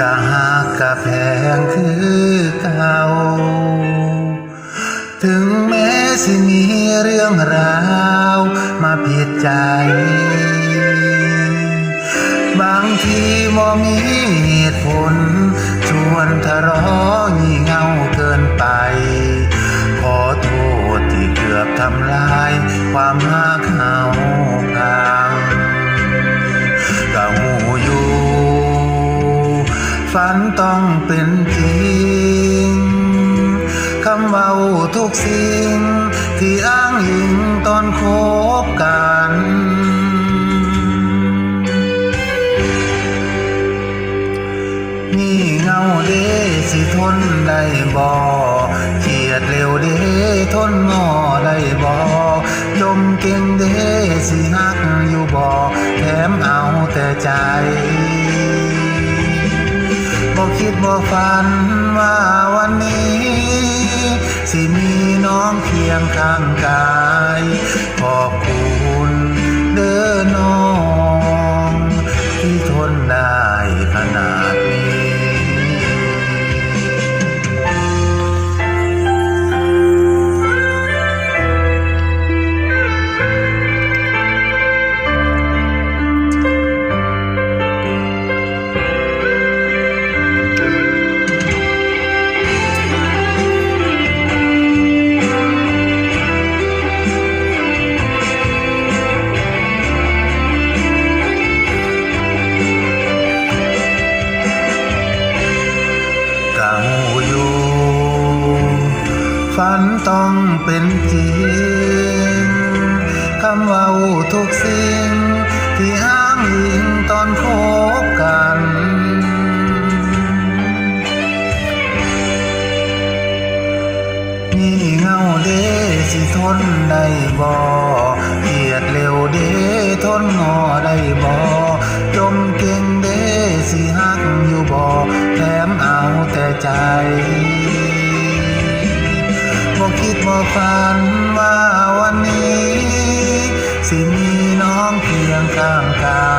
กะหากกะแพงคือเก่า ถึงแม้สิมีเรื่องราวมาผิดใจ บางทีมอมีเหตุผล ชวนทะเลาะงี่เงาเกินไป ขอโทษที่เกือบทำลายความหา ฝันต้องเป็นจริง คำเว้าทุกสิ่ง ที่อ้างอิงตอนคบกันนี่เงาเด้สิทนได้บ่เขียดเร็วเด้ทนงอได้บ่จมเก่งเด้สิฮักอยู่บ่แถมเอาแต่ใจ บอกคิดบอกฝันว่าวันนี้ สิมีน้องเคียงข้างกายขอบคุณ ฝันต้องเป็นจริงคำว่าทุกสิ่ง ที่อ้างอิงตอนคบกัน นี่เงาเดสิทนได้บ่เกียดเร็วเดทนงอได้บ่จมเก่งเดสิฮักอยู่บ่แถมเอาแต่ใจ บ่คิดบ่ฝันว่าวันนี้ สิมีน้องเพียงข้างกา